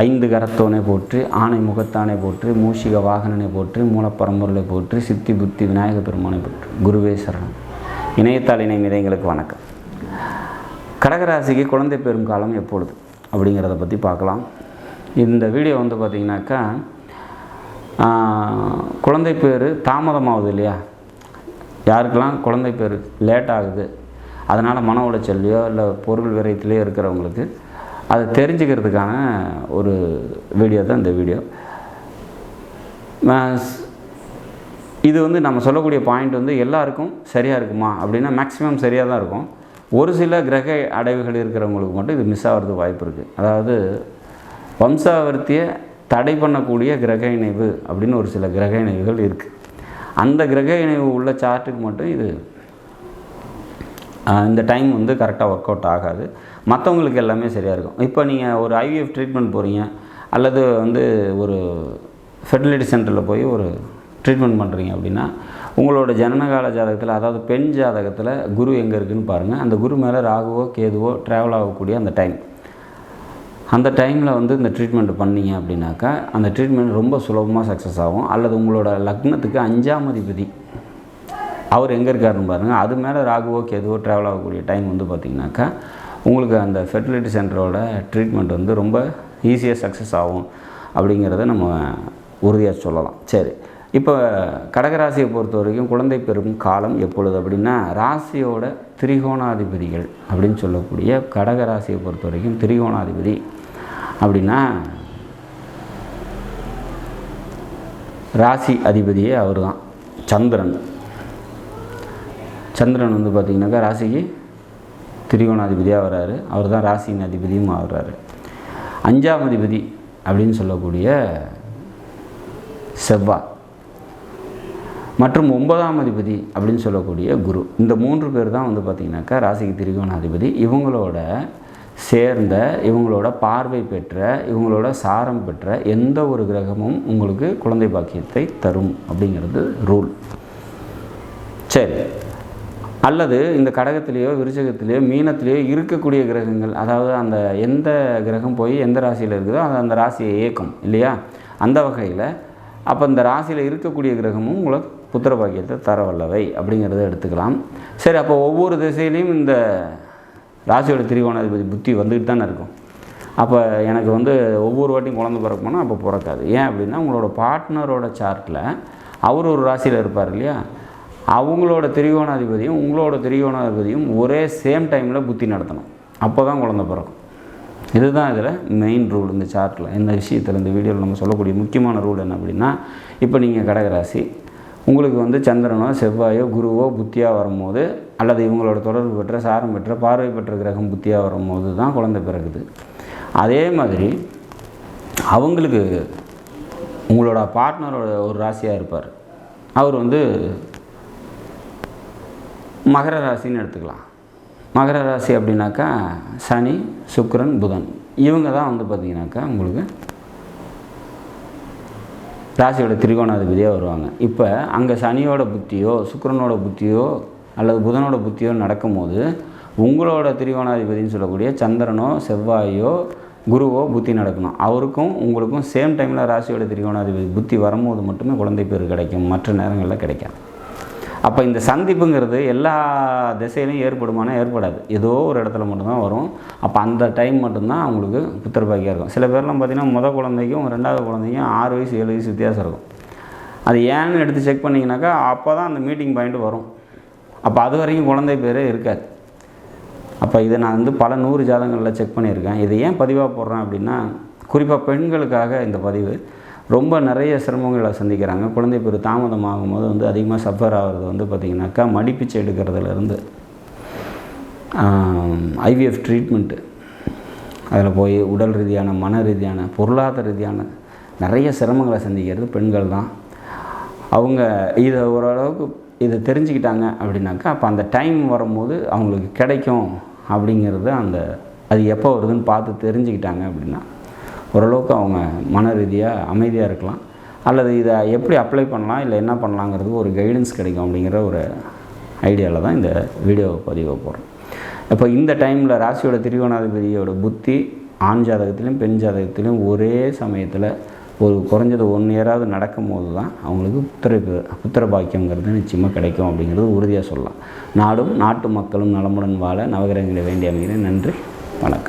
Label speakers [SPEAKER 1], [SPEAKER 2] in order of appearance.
[SPEAKER 1] ஐந்து கரத்தோனை போற்று ஆணை முகத்தானை போற்று மூஷிக வாகனனை போற்று மூலப்பரம்பொருளை போற்று சித்தி புத்தி விநாயக பெருமானை போற்று. குருவே சரணம். இணையத்தாள் இணை நிறைங்களுக்கு வணக்கம். கடகராசிக்கு குழந்தை பெறும் காலம் எப்பொழுது? அப்படிங்கிறத பற்றி பார்க்கலாம். இந்த வீடியோ வந்து பார்த்திங்கனாக்கா குழந்தை பேர் தாமதமாகுது இல்லையா? யாருக்கெல்லாம் குழந்தை பேர் லேட் ஆகுது அதனால் மன உளைச்சல்லையோ இல்லை பொருள் விரயத்திலையோ இருக்கிறவங்களுக்கு அதை தெரிஞ்சுக்கிறதுக்கான ஒரு வீடியோ தான் இந்த வீடியோ இது வந்து நம்ம சொல்லக்கூடிய பாயிண்ட் வந்து எல்லாருக்கும் சரியாக இருக்குமா? அப்படின்னா மேக்ஸிமம் சரியாக தான் இருக்கும். ஒரு சில கிரக அடைவுகள் இருக்கிறவங்களுக்கு மட்டும் இது மிஸ் ஆகிறது வாய்ப்பு இருக்குது அதாவது வம்சாவர்த்தியை தடை பண்ணக்கூடிய கிரக இணைவு அப்படின்னு ஒரு சில கிரக இணைவுகள் இருக்குது அந்த கிரக இணைவு உள்ள சார்ட்டுக்கு மட்டும் இது இந்த டைம் வந்து கரெக்டாக ஒர்க் அவுட் ஆகாது. மற்றவங்களுக்கு எல்லாமே சரியாக இருக்கும். இப்போ நீங்கள் ஒரு ஐவிஎஃப் ட்ரீட்மெண்ட் போகிறீங்க அல்லது வந்து ஒரு ஃபெர்டிலிட்டி சென்டரில் போய் ஒரு ட்ரீட்மெண்ட் பண்ணுறீங்க அப்படின்னா உங்களோட ஜனனகால ஜாதகத்தில் அதாவது பெண் ஜாதகத்தில் குரு எங்கே இருக்குதுன்னு பாருங்கள் அந்த குரு மேலே ராகுவோ கேதுவோ ட்ராவல் ஆகக்கூடிய அந்த டைம் அந்த டைமில் வந்து இந்த ட்ரீட்மெண்ட் பண்ணீங்க அப்படின்னாக்கா அந்த ட்ரீட்மெண்ட் ரொம்ப சுலபமாக சக்ஸஸ் ஆகும். அல்லது உங்களோட லக்னத்துக்கு அஞ்சாம் அதிபதி அவர் எங்கே இருக்காருன்னு பாருங்கள் அது மேலே ராகுவோ கேதுவோ ட்ராவல் ஆகக்கூடிய டைம் வந்து பார்த்திங்கனாக்கா உங்களுக்கு அந்த ஃபெர்டிலிட்டி சென்டரோட ட்ரீட்மெண்ட் வந்து ரொம்ப ஈஸியாக சக்ஸஸ் ஆகும் அப்படிங்கிறத நம்ம உறுதியாக சொல்லலாம். சரி. இப்போ கடகராசியை பொறுத்த வரைக்கும் குழந்தை பெறும் காலம் எப்பொழுது அப்படின்னா ராசியோட திரிகோணாதிபதிகள் அப்படின்னு சொல்லக்கூடிய கடகராசியை பொறுத்த வரைக்கும் திரிகோணாதிபதி அப்படின்னா ராசி அதிபதியே அவர் தான் சந்திரன். சந்திரன் வந்து பார்த்திங்கனாக்கா ராசிக்கு திரிகோணாதிபதியாக வர்றாரு. அவர் தான் ராசியின் அதிபதியும் ஆகிறாரு. அஞ்சாம் அதிபதி அப்படின்னு சொல்லக்கூடிய செவ்வாய் மற்றும் ஒன்பதாம் அதிபதி அப்படின்னு சொல்லக்கூடிய குரு. இந்த மூன்று பேர் தான் வந்து பார்த்திங்கனாக்கா ராசிக்கு திரிகோணாதிபதி. இவங்களோட சேர்ந்த இவங்களோட பார்வை பெற்ற இவங்களோட சாரம் பெற்ற எந்த ஒரு கிரகமும் உங்களுக்கு குழந்தை பாக்கியத்தை தரும் அப்படிங்கிறது ரூல். சரி. அல்லது இந்த கடகத்திலேயோ விருச்சகத்திலேயோ மீனத்திலேயோ இருக்கக்கூடிய கிரகங்கள் அதாவது அந்த எந்த கிரகம் போய் எந்த ராசியில் இருக்குதோ அது அந்த ராசியை இயக்கும் இல்லையா? அந்த வகையில் அப்போ இந்த ராசியில் இருக்கக்கூடிய கிரகமும் உங்களுக்கு புத்திர பாக்கியத்தை தரவல்லவை அப்படிங்கிறத எடுத்துக்கலாம். சரி அப்போ ஒவ்வொரு திசையிலையும் இந்த ராசியோட திரிகோணாதிபதி புத்தி வந்துக்கிட்டு தானே இருக்கும். அப்போ எனக்கு வந்து ஒவ்வொரு வாட்டியும் குழந்தை பிறக்கணும்னா அப்போ பிறக்காது. ஏன் அப்படின்னா உங்களோட பார்ட்னரோட சார்ட்டில் அவர் ஒரு ராசியில் இருப்பார் இல்லையா? அவங்களோட திரிகோணாதிபதியும் உங்களோட திரிகோணாதிபதியும் ஒரே சேம் டைமில் புத்தி நடத்தணும். அப்போ தான் குழந்தை பிறக்கும். இதுதான் இதில் மெயின் ரூல் இந்த சார்ட்டில் இந்த விஷயத்தில் இந்த வீடியோவில் நம்ம சொல்லக்கூடிய முக்கியமான ரூல் என்ன அப்படின்னா இப்போ நீங்கள் கடகராசி உங்களுக்கு வந்து சந்திரனோ செவ்வாயோ குருவோ புத்தியாக வரும்போது அல்லது இவங்களோட தொடர்பு பெற்ற சாரம் பெற்ற பார்வை பெற்ற கிரகம் புத்தியாக வரும்போது தான் குழந்தை பிறகுது. அதே மாதிரி அவங்களுக்கு உங்களோட பார்ட்னரோட ஒரு ராசியாக இருப்பார். அவர் வந்து மகர ராசின்னு எடுத்துக்கலாம். மகர ராசி அப்படின்னாக்கா சனி சுக்கரன் புதன். இவங்க தான் வந்து பார்த்திங்கனாக்கா உங்களுக்கு ராசியோட திரிகோணாதிபதியாக வருவாங்க. இப்போ அங்கே சனியோட புத்தியோ சுக்கரனோட புத்தியோ அல்லது புதனோட புத்தியோ நடக்கும்போது உங்களோட திரிகோணாதிபதின்னு சொல்லக்கூடிய சந்திரனோ செவ்வாயோ குருவோ புத்தி நடக்கணும். அவருக்கும் உங்களுக்கும் சேம் டைமில் ராசியோட திரிகோணாதிபதி புத்தி வரும்போது மட்டுமே குழந்தை பேர் கிடைக்கும். மற்ற நேரங்களில் கிடைக்காது. அப்போ இந்த சந்திப்புங்கிறது எல்லா திசையிலையும் ஏற்படுமானா ஏற்படாது. ஏதோ ஒரு இடத்துல மட்டும்தான் வரும். அப்போ அந்த டைம் மட்டும்தான் அவங்களுக்கு புத்திர இருக்கும். சில பேர்லாம் பார்த்திங்கன்னா முத குழந்தைக்கும் ரெண்டாவது குழந்தைக்கும் ஆறு வயசு ஏழு வயசு வித்தியாசம் இருக்கும். அது ஏன்னு எடுத்து செக் பண்ணிங்கனாக்கா அப்போ தான் அந்த மீட்டிங் பாயிண்ட் வரும். அப்போ அது வரைக்கும் குழந்தை பேரே இருக்காது. அப்போ இதை நான் வந்து பல நூறு ஜாதகங்களில் செக் பண்ணியிருக்கேன். இதை ஏன் பதிவாக போடுறேன் அப்படின்னா குறிப்பாக பெண்களுக்காக இந்த பதிவு. ரொம்ப நிறைய சிரமங்களை சந்திக்கிறாங்க. குழந்தை பேர் தாமதம் ஆகும்போது வந்து அதிகமாக சஃபர் ஆகிறது வந்து பார்த்திங்கனாக்கா மடிப்பிச்சை எடுக்கிறதுலேருந்து ஐவிஎஃப் ட்ரீட்மெண்ட்டு அதில் போய் உடல் ரீதியான மன ரீதியான பொருளாதார ரீதியான நிறைய சிரமங்களை சந்திக்கிறது பெண்கள் தான். அவங்க இதை ஓரளவுக்கு இதை தெரிஞ்சுக்கிட்டாங்க அப்படின்னாக்கா அப்போ அந்த டைம் வரும்போது அவங்களுக்கு கிடைக்கும் அப்படிங்கிறது அந்த அது எப்போ வருதுன்னு பார்த்து தெரிஞ்சுக்கிட்டாங்க அப்படின்னா ஓரளவுக்கு அவங்க மன ரீதியாக அமைதியாக இருக்கலாம். அல்லது இதை எப்படி அப்ளை பண்ணலாம்? இல்லை என்ன பண்ணலாங்கிறது ஒரு கைடன்ஸ் கிடைக்கும் அப்படிங்கிற ஒரு ஐடியாவில் தான் இந்த வீடியோ பதிவை போடுறேன் இப்போ இந்த டைமில் ராசியோட திரிகோணாதிபதியோட புத்தி ஆண் ஜாதகத்திலையும் பெண் ஜாதகத்திலையும் ஒரே சமயத்தில் ஒரு குறைஞ்சது ஒன் இயராவது நடக்கும் போது தான் அவங்களுக்கு புத்திர புத்திர பாக்கியங்கிறது நிச்சயமாக கிடைக்கும் அப்படிங்கிறது உறுதியாக சொல்லலாம். நாடும் நாட்டு மக்களும் நலமுடன் வாழ நவகிரகங்களை வேண்டி அமைகிறேன் நன்றி. வணக்கம்.